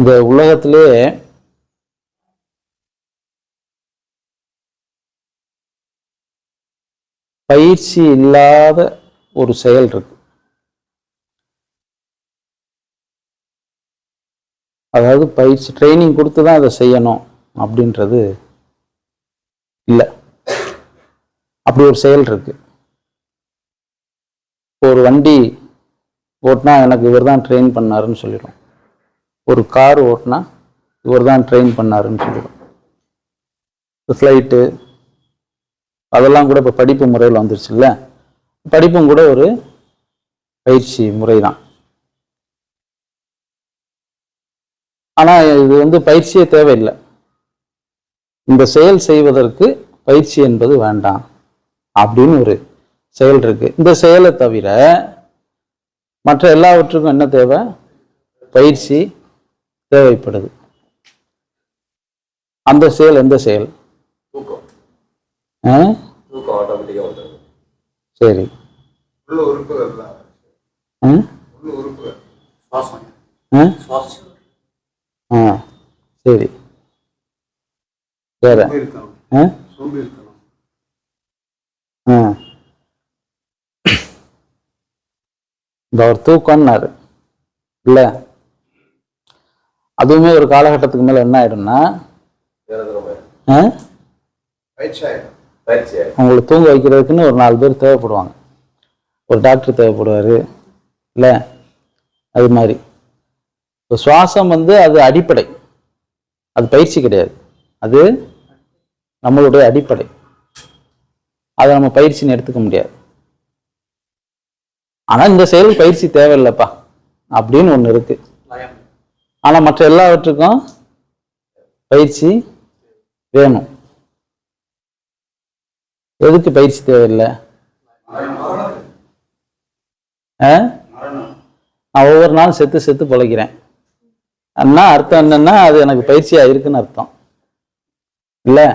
இந்த உலகத்திலே பயிற்சி இல்லாத ஒரு செயல் இருக்கு. அதாவது பயிற்சி ட்ரைனிங் கொடுத்து தான் அதை செய்யணும் அப்படின்றது இல்லை. அப்படி ஒரு செயல் இருக்கு. ஒரு வண்டி ஓட்டினா எனக்கு இவர் தான் ட்ரெயின் பண்ணாருன்னு சொல்லிடும் ஒரு கார் ஓட்டினா இவர் தான் ட்ரெயின் பண்ணாருன்னு சொல்லுவோம் ஃப்ளைட்டு அதெல்லாம் கூட இப்போ படிப்பு முறையில் வந்துருச்சுல்ல? படிப்பும் கூட ஒரு பயிற்சி முறை தான் ஆனால் இது வந்து பயிற்சியே தேவையில்லை. இந்த செயல் செய்வதற்கு பயிற்சி என்பது வேண்டாம் அப்படின்னு ஒரு செயல் இருக்கு. இந்த செயலை தவிர மற்ற எல்லாவற்றுக்கும் என்ன தேவை? பயிற்சி தேவைப்படுது. அந்த செயல் எந்த செயல்? சரி. சரி. வேற. இந்த ஒரு தூக்கம்னாரு. இல்ல? அதுவுமே ஒரு காலகட்டத்துக்கு மேல என்ன ஆயிடும்னா ஆ? அவங்களை தூங்க வைக்கிறதுக்குன்னு ஒரு நாலு பேர் தேவைப்படுவாங்க. ஒரு டாக்டர் தேவைப்படுவார். இல்ல? அது மாதிரி. இப்போ சுவாசம் வந்து அது அடிப்படை. அது பயிற்சி கிடையாது. அது நம்மளுடைய அடிப்படை. அதை நம்ம பயிற்சின்னு எடுத்துக்க முடியாது. ஆனா இந்த செயல் பயிற்சி தேவையில்லைப்பா. அப்படின்னு ஒன்று இருக்கு. ஆனால் மற்ற எல்லாவற்றுக்கும் பயிற்சி வேணும். எதுக்கு பயிற்சி தேவையில்லை? ஆ? நான் ஒவ்வொரு நாளும் செத்து செத்து பிழைக்கிறேன். அண்ணா அர்த்தம் என்னன்னா அது எனக்கு பயிற்சியாக இருக்குன்னு அர்த்தம். இல்லை?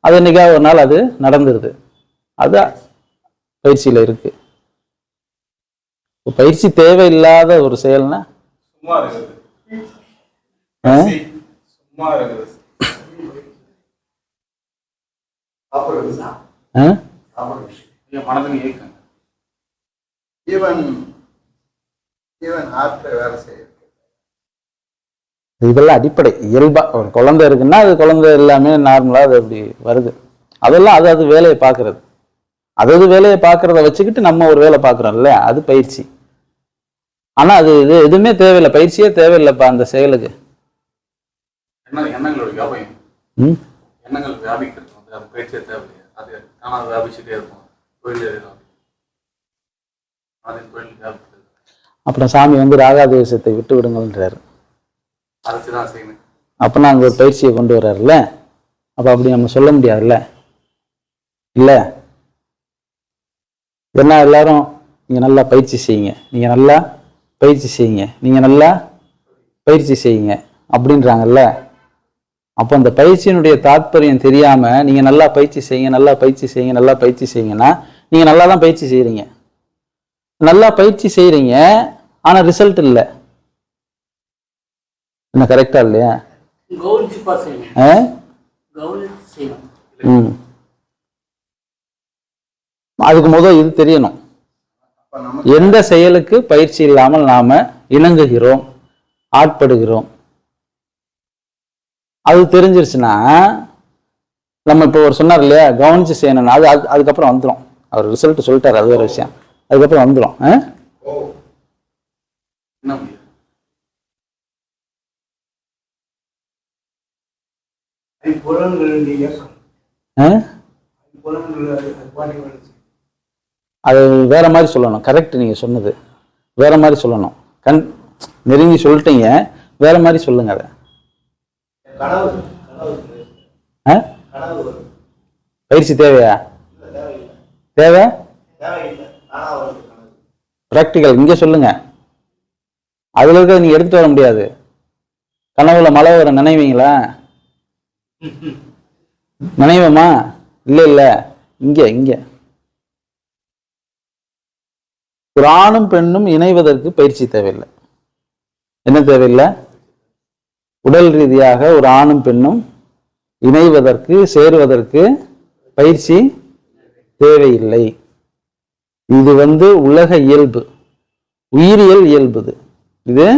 அது என்னைக்கா ஒரு நாள் அது நடந்துருது. அது பயிற்சியில் இருக்கு. பயிற்சி தேவையில்லாத ஒரு செயல்னா? இதெல்லாம் அடிப்படை இயல்பா. ஒரு குழந்தை இருக்குன்னா அது குழந்தை எல்லாமே நார்மலா அது அப்படி வருது. அதெல்லாம் அது அது வேலையை பார்க்கறது. அது அது வேலையை பார்க்கறத வச்சுக்கிட்டு நம்ம ஒரு வேலை பார்க்கறோம்ல அது பயிற்சி. ஆனா அது இது எதுவுமே தேவையில்லை. பயிற்சியே தேவையில்லைப்பா அந்த செயலுக்கு. எண்ணங்களோட வியாபகம். ம்? எண்ணங்கள் வியாபிக்கிறது வந்து அது பயிற்சியே தேவையில்லையா. அது தானாக வியாபிச்சுட்டே இருக்கும். தொழில் எதுவும் மனதின் தொழில் வியாபிக்கிறது. அப்புறம் சாமி வந்து ராகாதேசத்தை விட்டு விடுங்கள்ன்றாரு. அதுக்கு தான் செய்யணும் அங்க ஒரு பயிற்சியை கொண்டு வர்றாருல்ல? அப்ப அப்படி நம்ம சொல்ல முடியாதுல்ல? இல்ல? என்ன எல்லாரும் நீங்க நல்லா பயிற்சி செய்யுங்க. நீங்க நல்லா பயிற்சி செய்யுங்க. நீங்க நல்லா பயிற்சி செய்யுங்க. அப்படின்றாங்கல்ல? அப்போ அந்த பயிற்சியினுடைய தாத்பரியம் தெரியாம நீங்க நல்லா பயிற்சி செய்யுங்க நல்லா பயிற்சி செய்யுங்க நல்லா பயிற்சி செய்யுங்கன்னா நீங்க நல்லா தான் பயிற்சி செய்றீங்க. நல்லா பயிற்சி செய்றீங்க ஆனா ரிசல்ட் இல்லை. என்ன கரெக்டா இல்லையா? ம். அதுக்கு முதல் இது தெரியணும். எந்த செயலுக்கு பயிற்சி இல்லாமல் நாம இணங்குகிறோம் ஆட்படுகிறோம்? அது தெரிஞ்சிருச்சுன்னா நம்ம இப்போ ஒரு சொன்னார் இல்லையா கவனிச்சு செய்யணும்னா. அது அது- அதுக்கப்புறம் வந்துடும் அவர் ரிசல்ட் சொல்லிட்டார் அது ஒரு விஷயம். அதுக்கப்புறம் வந்துடும் ஆ? ஆ? அது அது வேற மாதிரி சொல்லணும். கரெக்ட் நீங்க சொன்னது. வேற மாதிரி சொல்லணும். கண் நெருங்கி சொல்லிட்டீங்க. வேற மாதிரி சொல்லுங்க அதை கனவு கனவு ஆ? கனவு வருது. பயிற்சி தேவையா? தேவை? ப்ராக்டிக்கல் இங்க சொல்லுங்க. அதுல இருக்க நீங்க எடுத்துட்டு வர முடியாது. கனவுல மழை வர நினைவீங்களா? நினைவமா? இல்ல இல்ல. இங்க இங்க. ஒரு ஆணும் பெண்ணும் இணைவதற்கு பயிற்சி தேவையில்லை. என்ன தேவையில்லை? உடல் ரீதியாக ஒரு ஆணும் பெண்ணும் இணைவதற்கு சேருவதற்கு பயிற்சி தேவையில்லை. இது வந்து உலக இயல்பு. உயிரியல் இயல்புது இது.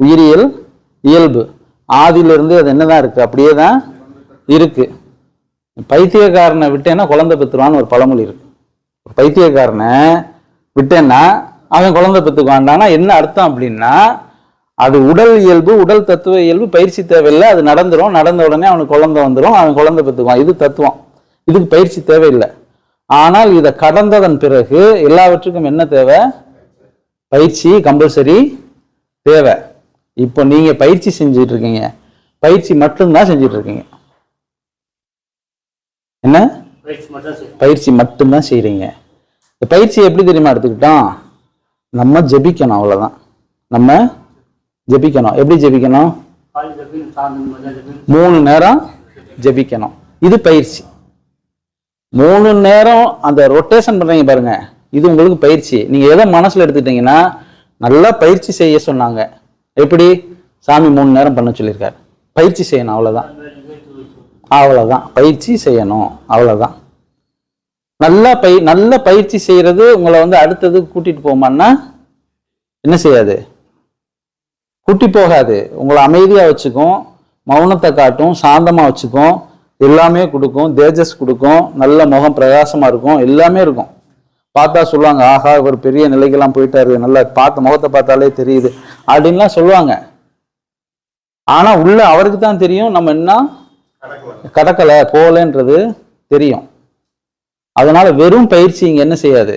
உயிரியல் இயல்பு. ஆதியிலிருந்து அது என்னதான் இருக்கு? அப்படியே தான் இருக்கு. பைத்தியக்காரனை விட்டேன்னா குழந்தை பெற்றுவான்னு ஒரு பழமொழி இருக்கு. பைத்தியக்காரனை விட்டேன்னா அவன் குழந்தை பெற்றுக்குவான்டானா என்ன அர்த்தம் அப்படின்னா அது உடல் இயல்பு உடல் தத்துவ இயல்பு பயிற்சி தேவையில்லை அது நடந்துரும். நடந்த உடனே அவனுக்கு குழந்தை வந்துடும் அவன் குழந்தை பெற்றுக்குவான். இது தத்துவம். இதுக்கு பயிற்சி தேவையில்லை. ஆனால் இதை கடந்ததன் பிறகு எல்லாவற்றுக்கும் என்ன தேவை? பயிற்சி கம்பல்சரி தேவை. இப்போ நீங்க பயிற்சி செஞ்சுட்டு இருக்கீங்க பயிற்சி மட்டும்தான் செஞ்சுட்டு இருக்கீங்க என்ன? பயிற்சி மட்டும்தான் செய்றீங்க இந்த பயிற்சி எப்படி தெரியுமா எடுத்துக்கிட்டோம்? நம்ம ஜெபிக்கணும் அவ்வளவுதான். நம்ம ஜெபிக்கணும். எப்படி ஜெபிக்கணும்? மூணு நேரம் ஜெபிக்கணும். இது பயிற்சி. மூணு நேரம் அந்த ரொட்டேஷன் பண்றீங்க பாருங்க. இது உங்களுக்கு பயிற்சி. நீங்க எதை மனசுல எடுத்துக்கிட்டீங்கன்னா நல்லா பயிற்சி செய்ய சொன்னாங்க. எப்படி? சாமி மூணு நேரம் பண்ண சொல்லியிருக்காரு. பயிற்சி செய்யணும் அவ்வளவுதான். அவ்வளவுதான். பயிற்சி செய்யணும் அவ்வளவுதான். நல்லா பய நல்ல பயிற்சி செய்யறது உங்களை வந்து அடுத்தது கூட்டிட்டு போமான்னா என்ன செய்யாது? குட்டி போகாது. உங்களை அமைதியாக வச்சுக்கும் மௌனத்தை காட்டும் சாந்தமாக வச்சுக்கும் எல்லாமே கொடுக்கும் தேஜஸ் கொடுக்கும் நல்ல முகம் பிரகாசமாக இருக்கும் எல்லாமே இருக்கும். பார்த்தா சொல்லுவாங்க ஆஹா இவர் பெரிய நிலைக்கெல்லாம் போயிட்டாரு நல்லா பார்த்த முகத்தை பார்த்தாலே தெரியுது. அப்படின்லாம் சொல்லுவாங்க. ஆனால் உள்ள அவருக்கு தான் தெரியும் நம்ம என்ன? கடக்கலை போகலன்றது தெரியும். அதனால வெறும் பயிற்சி இங்கே என்ன செய்யாது?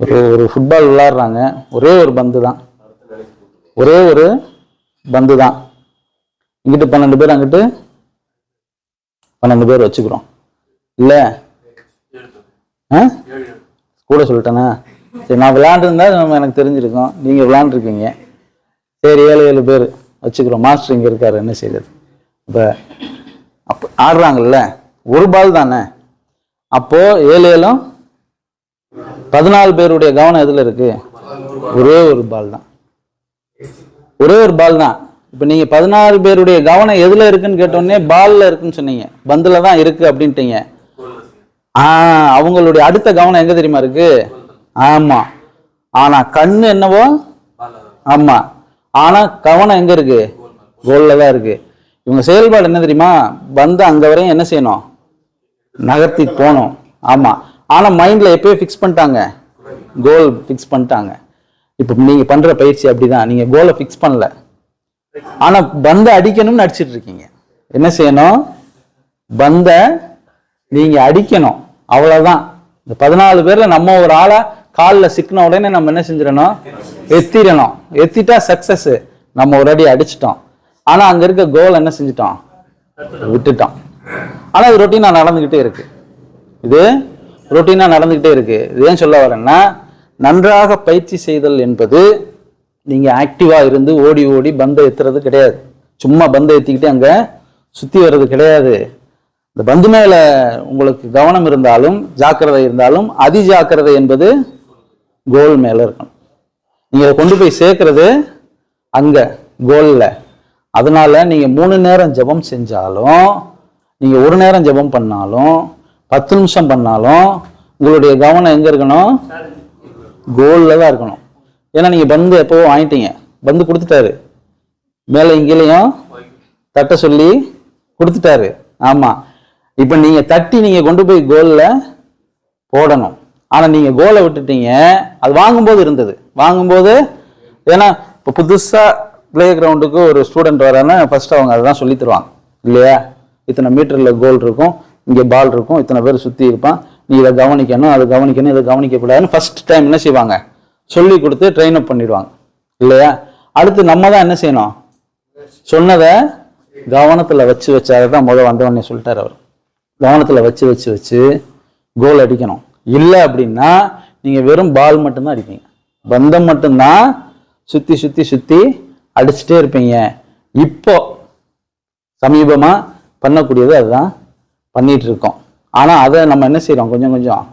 ஒரு ஒரு ஃபுட்பால் விளாட்றாங்க ஒரே ஒரு பந்து தான். ஒரே ஒரு பந்து தான். இங்கிட்டு பன்னெண்டு பேர் அங்கிட்டு பன்னெண்டு பேர் வச்சுக்கிறோம். இல்லை? ஆ? கூட சொல்லிட்டேனா. சரி நான் விளாண்டுருந்தா நம்ம எனக்கு தெரிஞ்சிருக்கும். நீங்கள் விளாண்டுருக்கீங்க சரி ஏழு ஏழு பேர் வச்சுக்கிறோம். மாஸ்டர் இங்கே இருக்காரு என்ன செய்யறது இப்போ அப்போ ஆடுறாங்கல்ல. ஒரு பால் தானே? அப்போது ஏழு ஏழும் பதினாலு பேருடைய கவனம் எதில் இருக்கு? ஒரே ஒரு பால் தான். ஒரே ஒரு பால் தான். இப்போ நீங்கள் பதினாறு பேருடைய கவனம் எதில் இருக்குன்னு கேட்டோடனே பால்ல இருக்குன்னு சொன்னீங்க. பந்தில் தான் இருக்குது அப்படின்ட்டீங்க. ஆ அவங்களுடைய அடுத்த கவனம் எங்கே தெரியுமா இருக்கு? ஆமாம் ஆனால் கண்ணு என்னவோ? ஆமாம் ஆனால் கவனம் எங்கே இருக்கு? கோலில் தான் இருக்குது இவங்க செயல்பாடு என்ன தெரியுமா? வந்து அங்கே வரையும் என்ன செய்யணும்? நகர்த்தி போகணும். ஆமாம் ஆனால் மைண்டில் எப்பயோ ஃபிக்ஸ் பண்ணிட்டாங்க. கோல் ஃபிக்ஸ் பண்ணிட்டாங்க. இப்போ நீங்கள் பண்ணுற பயிற்சி அப்படிதான். நீங்கள் கோலை ஃபிக்ஸ் பண்ணல. ஆனால் பந்தை அடிக்கணும்னு அடிச்சிட்டு இருக்கீங்க. என்ன செய்யணும்? பந்தை நீங்கள் அடிக்கணும். அவ்வளோதான் இந்த பதினாலு பேரில் நம்ம ஒரு ஆளை காலில் சிக்கின உடனே நம்ம என்ன செஞ்சிடணும்? எத்திடணும் எத்திட்டா சக்சஸ் நம்ம ஒரு அடி அடிச்சிட்டோம். ஆனால் அங்கே இருக்க கோல் என்ன செஞ்சிட்டோம்? விட்டுட்டோம். ஆனால் இது நான் நடந்துக்கிட்டே இருக்கு. இது ரொட்டீனாக நடந்துக்கிட்டே இருக்குது இது ஏன் சொல்ல வரேன்னா நன்றாக பயிற்சி செய்தல் என்பது நீங்கள் ஆக்டிவாக இருந்து ஓடி ஓடி பந்தை ஏத்துறது கிடையாது. சும்மா பந்தை ஏத்திக்கிட்டு அங்கே சுற்றி வர்றது கிடையாது. இந்த பந்து மேலே உங்களுக்கு கவனம் இருந்தாலும் ஜாக்கிரதை இருந்தாலும் அதி ஜாக்கிரதை என்பது கோல் மேலே இருக்கணும். நீங்கள் கொண்டு போய் சேர்க்கறது அங்கே கோலில் அதனால் நீங்கள் மூணு நேரம் ஜெபம் செஞ்சாலும் நீங்கள் ஒரு நேரம் ஜெபம் பண்ணாலும் பத்து நிமிஷம் பண்ணாலும் உங்களுடைய கவனம் எங்கே இருக்கணும்? கோலில் தான் இருக்கணும். ஏன்னா நீங்கள் பந்து எப்போவும் வாங்கிட்டீங்க. பந்து கொடுத்துட்டாரு. மேலே இங்கேயும் தட்ட சொல்லி கொடுத்துட்டாரு. ஆமாம் இப்போ நீங்கள் தட்டி நீங்கள் கொண்டு போய் கோலில் போடணும். ஆனால் நீங்கள் கோலை விட்டுட்டீங்க. அது வாங்கும்போது இருந்தது. வாங்கும்போது ஏன்னா இப்போ புதுசாக பிளே கிரவுண்டுக்கு ஒரு ஸ்டூடெண்ட் வரானே ஃபர்ஸ்ட் அவங்க அதுதான் சொல்லி தருவாங்க. இல்லையா? இத்தனை மீட்டரில் கோல் இருக்கும். இங்கே பால் இருக்கும் இத்தனை பேர் சுற்றி இருப்பான். நீ இதை கவனிக்கணும் அதை கவனிக்கணும் இதை கவனிக்கக்கூடாதுன்னு ஃபர்ஸ்ட் டைம் என்ன செய்வாங்க? சொல்லி கொடுத்து ட்ரெயின் அப் பண்ணிடுவாங்க. இல்லையா? அடுத்து நம்ம தான் என்ன செய்யணும்? சொன்னதை கவனத்தில் வச்சு வச்சாரு தான் முதல் வந்தவொடனே சொல்லிட்டார் அவர். கவனத்தில் வச்சு வச்சு வச்சு கோல் அடிக்கணும். இல்லை அப்படின்னா நீங்கள் வெறும் பால் மட்டும்தான் அடிப்பீங்க. பந்தம் மட்டும்தான் சுற்றி சுற்றி சுற்றி அடிச்சுட்டே இருப்பீங்க. இப்போ சமீபமாக பண்ணக்கூடியது அதுதான் பண்ணிட்டு இருக்கோம் ஆனால் அதை நம்ம என்ன செய்கிறோம் கொஞ்சம் கொஞ்சம்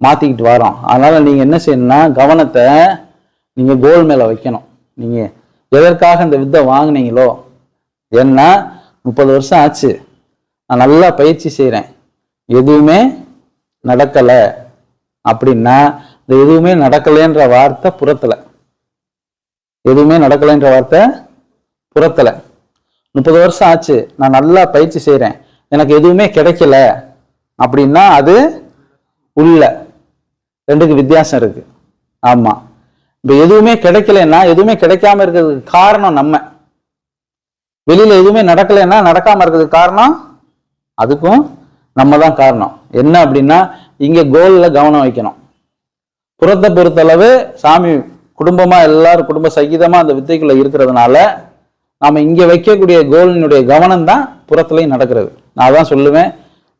மாற்றிக்கிட்டு வரோம். அதனால் நீங்கள் என்ன செய்யணும்னா கவனத்தை நீங்கள் கோல் மேலே வைக்கணும். நீங்கள் எதற்காக இந்த வித்தை வாங்குனீங்களோ ஏன்னா முப்பது வருஷம் ஆச்சு. நான் நல்லா பயிற்சி செய்கிறேன் எதுவுமே நடக்கலை. அப்படின்னா இந்த எதுவுமே நடக்கலைன்ற வார்த்தை புறத்தில் எதுவுமே நடக்கலைன்ற வார்த்தை புறத்தில் முப்பது வருஷம் ஆச்சு. நான் நல்லா பயிற்சி செய்கிறேன் எனக்கு எதுவுமே கிடைக்கல அப்படின்னா அது உள்ள. ரெண்டுக்கு வித்தியாசம் இருக்கு. ஆமா. இப்போ எதுவுமே கிடைக்கலன்னா எதுவுமே கிடைக்காம இருக்கிறதுக்கு காரணம் நம்ம. வெளியில எதுவுமே நடக்கலைன்னா நடக்காம இருக்கிறதுக்கு காரணம் அதுக்கும் நம்ம தான் காரணம். என்ன அப்படின்னா இங்க கோல்ல கவனம் வைக்கணும். புறத்தை பொறுத்தளவு சாமி குடும்பமா எல்லாரும் குடும்ப சகிதமா அந்த வித்தைக்குள்ள இருக்கிறதுனால நாம இங்க வைக்கக்கூடிய கோலினுடைய கவனம் தான் புறத்துலையும் நடக்கிறது. நான் தான் சொல்லுவேன்.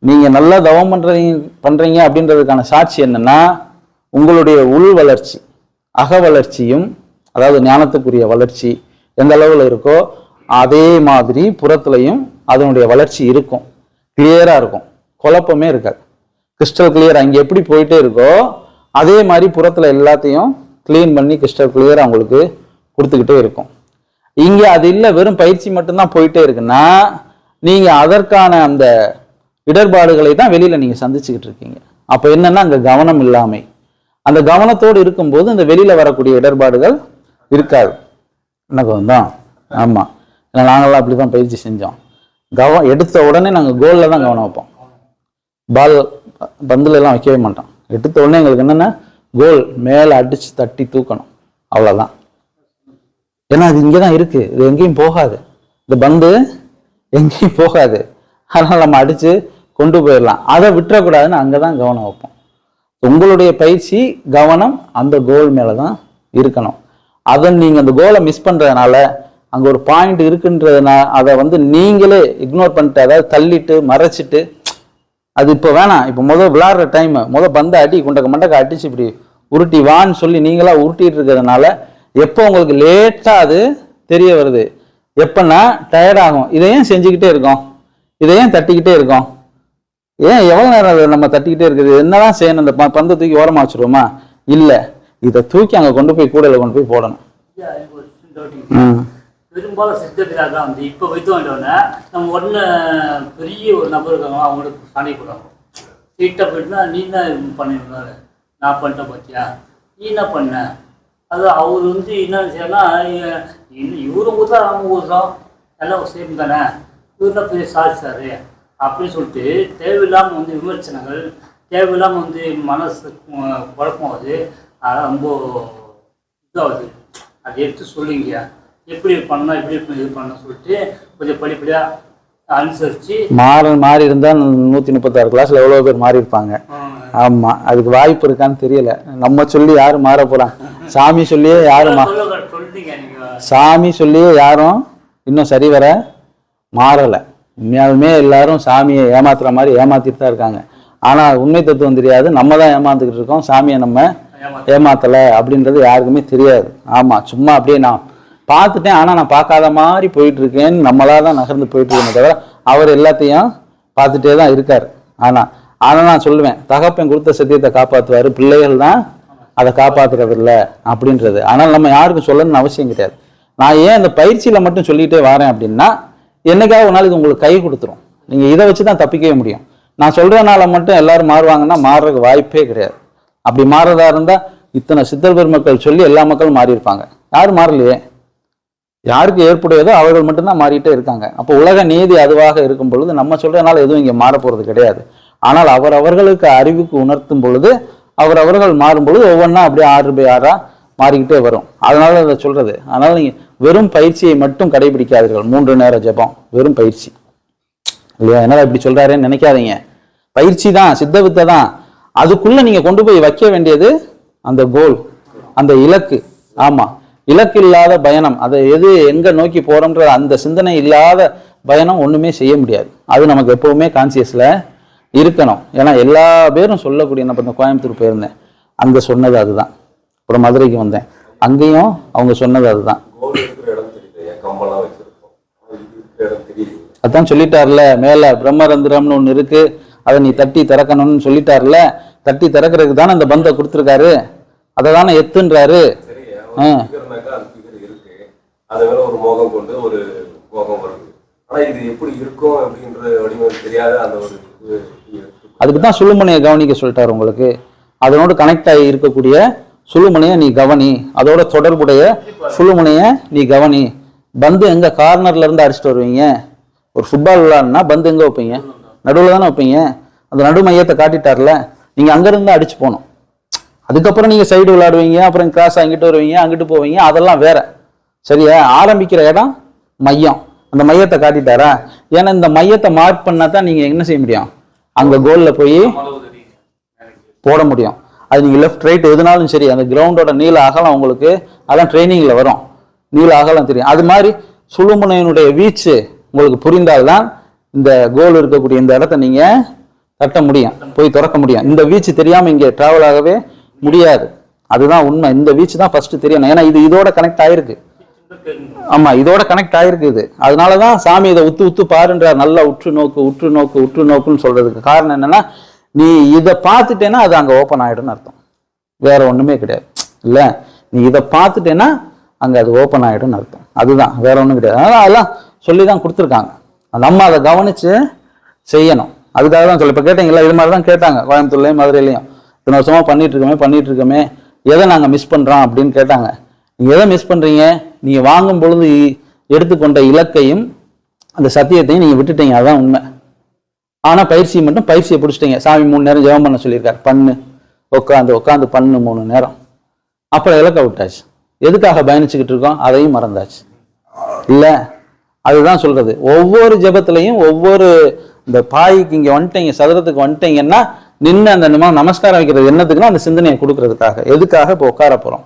நீங்கள் நல்லா தவம் பண்ணுறீங்க பண்ணுறீங்க அப்படின்றதுக்கான சாட்சி என்னென்னா உங்களுடைய உள் வளர்ச்சி அக வளர்ச்சியும் அதாவது ஞானத்துக்குரிய வளர்ச்சி எந்த அளவில் இருக்கோ அதே மாதிரி புறத்துலையும் அதனுடைய வளர்ச்சி இருக்கும். கிளியராக இருக்கும். குழப்பமே இருக்காது. கிறிஸ்டல் கிளியர் அங்கே எப்படி போயிட்டே இருக்கோ அதே மாதிரி புறத்தில் எல்லாத்தையும் க்ளீன் பண்ணி கிறிஸ்டல் கிளியர் அவங்களுக்கு கொடுத்துக்கிட்டே இருக்கும். இங்கே அது இல்லை வெறும் பயிற்சி மட்டும்தான் போயிட்டே இருக்குன்னா நீங்கள் அதற்கான அந்த இடர்பாடுகளை தான் வெளியில் நீங்கள் சந்திச்சுக்கிட்டு இருக்கீங்க. அப்போ என்னன்னா அங்கே கவனம் இல்லாமை. அந்த கவனத்தோடு இருக்கும்போது இந்த வெளியில் வரக்கூடிய இடர்பாடுகள் இருக்காது. எனக்கு தான். ஆமாம் ஏன்னா நாங்களாம் அப்படி தான் பயிற்சி செஞ்சோம். கவனம் எடுத்த உடனே நாங்கள் கோலில் தான் கவனம் வைப்போம். பால் பந்துல வைக்கவே மாட்டோம். எடுத்த உடனே எங்களுக்கு என்னென்ன கோல் மேலே அடிச்சு தட்டி தூக்கணும். அவ்வளோதான் ஏன்னா அது இங்கே தான் இருக்குது இது எங்கேயும் போகாது. இந்த பந்து எங்கேயும் போகாது. அதனால் நம்ம அடித்து கொண்டு போயிடலாம். அதை விட்டுறக்கூடாதுன்னு அங்கே தான் கவனம் வைப்போம். உங்களுடைய பயிற்சி கவனம் அந்த கோல் மேலே தான் இருக்கணும். அதை நீங்கள் அந்த கோலை மிஸ் பண்ணுறதுனால அங்கே ஒரு பாயிண்ட் இருக்குன்றதுனால அதை வந்து நீங்களே இக்னோர் பண்ணிட்டு அதாவது தள்ளிட்டு மறைச்சிட்டு அது இப்போ வேணாம். இப்போ முதல் விளாட்ற டைம் முதல் பந்தை அடி குண்டக்க மண்டக்க அடிச்சு இப்படி உருட்டி வான்னு சொல்லி நீங்களாக உருட்டிட்டு இருக்கிறதுனால எப்போ உங்களுக்கு லேட்டாக அது தெரிய வருது. எப்பன்னா டயர்ட் ஆகும். இதையும் செஞ்சுக்கிட்டே இருக்கோம்? இதையும் தட்டிக்கிட்டே இருக்கோம்? ஏன் எவ்வளோ நேரம் அதை நம்ம தட்டிக்கிட்டே இருக்குது? என்னதான் செய்யணும்? இந்த ப- பந்தை தூக்கி ஓரமா வச்சிருவோமா? இல்லை. இதை தூக்கி அங்கே கொண்டு போய் கூடையில் கொண்டு போய் போடணும். பெரும்பாலும் சித்தப்பிதா தான் வந்து இப்போ வைத்து வேண்டோடனே நம்ம உடனே பெரிய ஒரு நபர் இருக்காங்க அவங்களுக்கு சாணி போடுவாங்க சீட்டாக போயிட்டுனா நீ தான் பண்ணிருந்தாரு? நான் பண்ணிட்டேன் பார்த்தியா நீ என்ன பண்ண? அது அவர் வந்து என்ன செய்யனா இவரும் ஊர் தான். நம்ம ஊர் தான்? எல்லாம் சேம் தானே இவர் தான் பெரிய சாதிச்சாரு. அப்படின்னு சொல்லிட்டு தேவையில்லாமல் வந்து விமர்சனங்கள் தேவையில்லாமல் வந்து மனசு அஹ், குழப்பம் ஆகுது அதெல்லாம் ரொம்ப இதாகுது. அதை எடுத்து சொல்லுங்க. எப்படி பண்ணணும் எப்படி இது பண்ணணும் சொல்லிட்டு கொஞ்சம் படிப்படியாக அனுசரித்து மாற மாறி இருந்தா நூத்தி முப்பத்தாறு கிளாஸ்ல எவ்வளவு பேர் மாறி இருப்பாங்க ஆமா. அதுக்கு வாய்ப்பு இருக்கான்னு தெரியல. நம்ம சொல்லி யாரும் மாற போறாங்க சாமி சொல்லியே யாரும் மா- சொல்லுங்க சொல்றீங்க நீங்கள் சாமி சொல்லியே யாரும் இன்னும் சரி வர மாறலை. உண்மையாலுமே எல்லாரும் சாமியை ஏமாத்துற மாதிரி ஏமாத்திட்டு தான் இருக்காங்க. ஆனால் உண்மை தத்துவம் தெரியாது. நம்ம தான் ஏமாந்துக்கிட்டு இருக்கோம். சாமியை நம்ம ஏமாத்தலை அப்படின்றது யாருக்குமே தெரியாது. ஆமாம் சும்மா அப்படியே நான் பார்த்துட்டேன். ஆனால் நான் பார்க்காத மாதிரி போயிட்டு இருக்கேன்னு தான் நகர்ந்து போயிட்டு இருக்கேன் தவிர அவர் எல்லாத்தையும் பார்த்துட்டே தான் இருக்கார். ஆனால் ஆனால் நான் சொல்லுவேன் தகப்பன் கொடுத்த சத்தியத்தை காப்பாற்றுவார் பிள்ளைகள் தான் அதை காப்பாற்றுறதில்ல அப்படின்றது. ஆனால் நம்ம யாருக்கும் சொல்லணும்னு அவசியம் கிடையாது. நான் ஏன் இந்த பயிற்சியில் மட்டும் சொல்லிகிட்டே வரேன் அப்படின்னா என்னைக்காவது ஒரு நாள் இது உங்களுக்கு கை கொடுத்துரும். நீங்கள் இதை வச்சு தான் தப்பிக்கவே முடியும். நான் சொல்கிறனால மட்டும் எல்லோரும் மாறுவாங்கன்னா மாறுறதுக்கு வாய்ப்பே கிடையாது. அப்படி மாறுறதா இருந்தால் இத்தனை சித்தர் பெருமக்கள் சொல்லி எல்லா மக்களும் மாறியிருப்பாங்க. யாரும் மாறலையே? யாருக்கு ஏற்புடையதோ அவர்கள் மட்டும்தான் மாறிட்டே இருக்காங்க. அப்போ உலக நீதி அதுவாக இருக்கும் பொழுது நம்ம சொல்கிறனால எதுவும் இங்கே மாற போகிறது கிடையாது. ஆனால் அவர் அவர்களுக்கு அறிவுக்கு உணர்த்தும் பொழுது அவர் அவர்கள் மாறும் பொழுது ஒவ்வொன்றா அப்படியே ஆறு பை ஆறா மாறிக்கிட்டே வரும். அதனால அதை சொல்றது. அதனால நீங்க வெறும் பயிற்சியை மட்டும் கடைபிடிக்காதீர்கள். மூன்று நேர ஜெபம் வெறும் பயிற்சி. இல்லையா? என்னால் இப்படி சொல்றாருன்னு நினைக்காதீங்க. பயிற்சி தான் சித்த வித்தை தான். அதுக்குள்ள நீங்க கொண்டு போய் வைக்க வேண்டியது அந்த கோல் அந்த இலக்கு. ஆமா. இலக்கு இல்லாத பயணம். அதை எது எங்க நோக்கி போறோம்ன்ற அந்த சிந்தனை இல்லாத பயணம் ஒண்ணுமே செய்ய முடியாது. அது நமக்கு எப்பவுமே கான்சியஸ்ல இருக்கணும். ஏன்னா எல்லா பேரும் சொல்லக்கூடிய நான் இப்போ இந்த கோயம்புத்தூர் போயிருந்தேன். அங்கே சொன்னது அதுதான். அப்புறம் மதுரைக்கு வந்தேன். அங்கேயும் அவங்க சொன்னது அதுதான். அதான் சொல்லிட்டார்ல மேல பிரம்மரந்திரம்னு ஒன்று இருக்கு. அதை நீ தட்டி திறக்கணும்னு சொல்லிட்டார்ல. தட்டி திறக்கிறதுக்கு தானே அந்த பந்தை கொடுத்துருக்காரு. அதை தானே எத்துன்றாரு. ஆ. அதுக்கு தான் சுழுமனையை கவனிக்க சொல்லிட்டாரு உங்களுக்கு. அதனோடு கனெக்ட் ஆகி இருக்கக்கூடிய சுழுமனையை நீ கவனி. அதோட தொடர்புடைய சுழுமுனையை நீ கவனி. பந்து எங்க கார்னர்ல இருந்து அடிச்சுட்டு வருவீங்க? ஒரு ஃபுட்பால் விளையாடுனா பந்து எங்க வைப்பீங்க? நடுவில் தானே வைப்பீங்க? அந்த நடு மையத்தை காட்டிட்டார்ல. நீங்க அங்கிருந்து அடிச்சு போகணும். அதுக்கப்புறம் நீங்க சைடு விளாடுவீங்க அப்புறம் கிராஸ் அங்கிட்டு வருவீங்க அங்கிட்டு போவீங்க அதெல்லாம் வேற. சரியா? ஆரம்பிக்கிற இடம் மையம். அந்த மையத்தை காட்டிட்டாரா? ஏன்னா இந்த மையத்தை மார்க் பண்ணா தான் நீங்க என்ன செய்ய முடியும்? அங்க கோல்ல போய் போட முடியும். அது நீங்கள் லெஃப்ட் ரைட் எதுனாலும் சரி அந்த கிரவுண்டோட நீள அகலம் உங்களுக்கு அதான் ட்ரைனிங்கில் வரும். நீள அகலம் தெரியும். அது மாதிரி சுழுமுனையினுடைய வீச்சு உங்களுக்கு புரிந்தால்தான் இந்த கோல் இருக்கக்கூடிய இந்த இடத்த நீங்கள் தட்ட முடியும் போய் திறக்க முடியும். இந்த வீச்சு தெரியாமல் இங்கே ட்ராவல் ஆகவே முடியாது. அதுதான் உண்மை. இந்த வீச்சு தான் ஃபஸ்ட்டு தெரியணும். ஏன்னா இது இதோட கனெக்ட் ஆகிருக்கு ஆமாம் இதோட கனெக்ட் ஆகிருக்கு இது. அதனால தான் சாமி இதை உத்து உத்து பாருன்றார். நல்லா உற்று நோக்கு உற்று நோக்கு உற்று நோக்குன்னு சொல்கிறதுக்கு காரணம் என்னென்னா நீ இதை பார்த்துட்டேன்னா அது அங்கே ஓப்பன் ஆகிடும்னு அர்த்தம். வேற ஒன்றுமே கிடையாது. இல்லை நீ இதை பார்த்துட்டேன்னா அங்கே அது ஓப்பன் ஆகிடும்னு அர்த்தம். அதுதான் வேற ஒன்றும் கிடையாது. அதெல்லாம் சொல்லி தான் கொடுத்துருக்காங்க நம்ம அதை கவனித்து செய்யணும். அதுக்காக தான் சொல்லி இப்போ கேட்டீங்களா இது மாதிரி தான் கேட்டாங்க. கோயம்புத்தூர்லேயும் மதுரையிலையும். இத்தனை வருஷமாக பண்ணிட்டு இருக்கோமே பண்ணிட்டு இருக்கோமே. எதை நாங்கள் மிஸ் பண்ணுறோம் அப்படின்னு கேட்டாங்க. நீங்கள் எதை மிஸ் பண்ணுறீங்க நீங்கள் வாங்கும் பொழுது எடுத்துக்கொண்ட இலக்கையும் அந்த சத்தியத்தையும் நீங்கள் விட்டுட்டீங்க. அதுதான் உண்மை. ஆனால் பயிற்சி மட்டும் பயிற்சியை பிடிச்சிட்டீங்க. சாமி மூணு நேரம் ஜெபம் பண்ண சொல்லியிருக்காரு. பண்ணு. உட்காந்து உட்காந்து பண்ணு மூணு நேரம். அப்புறம் இலக்க விட்டாச்சு. எதுக்காக பயணிச்சுக்கிட்டு இருக்கோம்? அதையும் மறந்தாச்சு. இல்லை. அதுதான் சொல்றது. ஒவ்வொரு ஜெபத்திலையும் ஒவ்வொரு இந்த பாய்க்கு இங்கே வந்துட்டீங்க சதுரத்துக்கு வந்துட்டீங்கன்னா நின்று அந்த நிம நமஸ்காரம் வைக்கிறது என்னத்துக்குன்னா அந்த சிந்தனையை கொடுக்கறதுக்காக. எதுக்காக இப்போ உட்கார போகிறோம்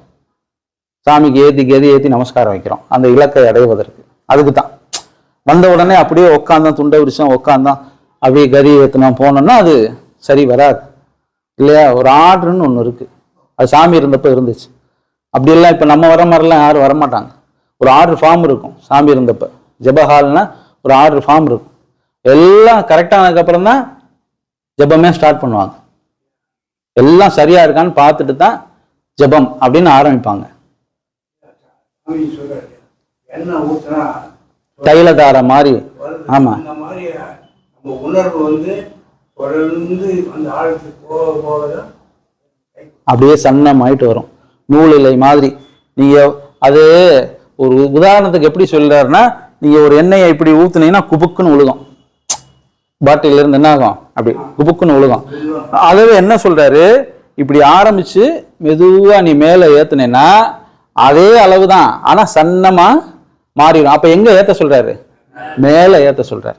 சாமிக்கு ஏற்றி கெதி ஏற்றி நமஸ்காரம் வைக்கிறோம். அந்த இலக்கை அடைவதற்கு. அதுக்கு தான் வந்த உடனே அப்படியே உட்காந்தான் துண்டை விரிச்சோம் உட்காந்தான். அப்படியே கதி ஏற்றினோம் போனோம்னா அது சரி வராது. இல்லையா? ஒரு ஆர்டர்னு ஒன்று இருக்கு. அது சாமி இருந்தப்போ இருந்துச்சு. அப்படியெல்லாம் இப்போ நம்ம வர மாதிரிலாம் யாரும் வரமாட்டாங்க. ஒரு ஆர்டர் ஃபார்ம் இருக்கும் சாமி இருந்தப்ப. ஜெபஹால்னா ஒரு ஆர்டர் ஃபார்ம் இருக்கும். எல்லாம் கரெக்டானதுக்கப்புறம் தான் ஜெபமே ஸ்டார்ட் பண்ணுவாங்க. எல்லாம் சரியா இருக்கான்னு பார்த்துட்டு தான் ஜெபம் அப்படின்னு ஆரம்பிப்பாங்க. தைலதார மாதிரி. வருது. நம்ம உணர்வு வந்து தொடர்ந்து அந்த ஆழத்துக்கு போக போக தான் அப்படியே சன்னமாயிட்டு வரும். நூல் இலை மாதிரி. நீங்க அது ஒரு உதாரணத்துக்கு எப்படி சொல்றாருன்னா நீங்க ஒரு எண்ணெயை இப்படி ஊத்துனீங்கன்னா குபுக்குன்னு விழுகும் பாட்டில இருந்து என்ன ஆகும்? அப்படி குபுக்குன்னு விழுகும் அதாவது என்ன சொல்றாரு? இப்படி ஆரம்பிச்சு மெதுவா நீ மேல ஏத்துனேன்னா அதே அளவு தான் ஆனா சன்னமா மாறிடும். அப்ப எங்க ஏத்த சொல்றாரு? மேல ஏத்த சொல்றாரு.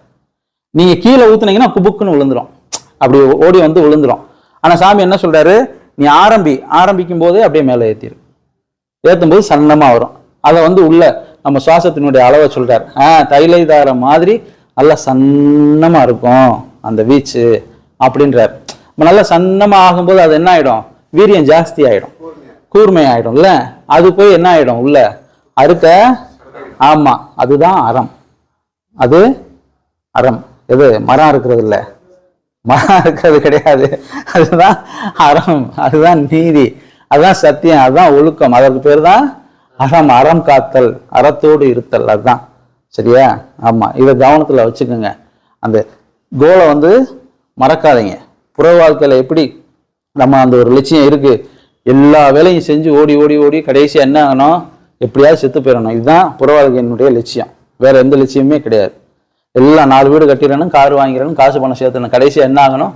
நீங்கள் கீழே ஊற்றுனீங்கன்னா குபுக்குன்னு விழுந்துடும் அப்படி ஓடி வந்து விழுந்துரும். ஆனால் சாமி என்ன சொல்கிறாரு நீ ஆரம்பி. ஆரம்பிக்கும் போதே அப்படியே மேலே ஏத்திரு. ஏற்றும் போது சன்னமா வரும். அதை வந்து உள்ள நம்ம சுவாசத்தினுடைய அளவை சொல்கிறார் ஆ தைலைதார மாதிரி நல்லா சன்னமாக இருக்கும் அந்த வீச்சு அப்படின்றார். நம்ம நல்லா சன்னமாக ஆகும்போது அது என்ன ஆகிடும் வீரியம் ஜாஸ்தி ஆகிடும் கூர்மை ஆகிடும்ல அது போய் என்ன ஆகிடும் உள்ள? அறுக்க ஆமாம் அதுதான் அறம். அது அறம். எது மரம் இருக்கிறது இல்லை? மரம் இருக்கிறது கிடையாது. அதுதான் அறம் அதுதான் நீதி அதுதான் சத்தியம் அதுதான் ஒழுக்கம். அதற்கு பேர் தான் அறம் அறம் காத்தல் அறத்தோடு இருத்தல். அதுதான். சரியா? ஆமாம் இதை கவனத்தில் வச்சுக்கோங்க. அந்த கோலை வந்து மறக்காதீங்க. புற வாழ்க்கையில் எப்படி நம்ம அந்த ஒரு லட்சியம் இருக்குது எல்லா வேலையும் செஞ்சு ஓடி ஓடி ஓடி கடைசியாக என்ன ஆகணும்? எப்படியாவது செத்து போயிடணும். இதுதான் புற வாழ்க்கையினுடைய லட்சியம். வேறு எந்த லட்சியமே கிடையாது. எல்லாம் நாலு வீடு கட்டிடணும் கார் வாங்கிடணும் காசு பணம் சேர்த்தணும் கடைசியாக என்ன ஆகணும்?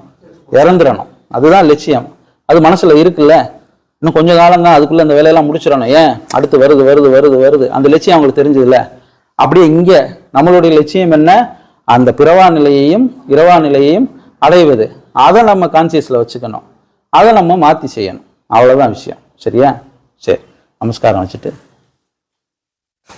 இறந்துடணும். அதுதான் லட்சியம். அது மனசில் இருக்குல்ல? இன்னும் கொஞ்ச காலம் தான் அதுக்குள்ளே அந்த வேலையெல்லாம் முடிச்சிடணும். ஏன்? அடுத்து வருது வருது வருது வருது. அந்த லட்சியம் அவங்களுக்கு தெரிஞ்சதில்ல? அப்படியே இங்கே நம்மளுடைய லட்சியம் என்ன? அந்த பிறவா நிலையையும் இரவா நிலையையும் அடைவது. அதை நம்ம கான்சியஸில் வச்சுக்கணும். அதை நம்ம மாற்றி செய்யணும். அவ்வளோதான் விஷயம். சரியா? சரி. நமஸ்காரம் வச்சுட்டு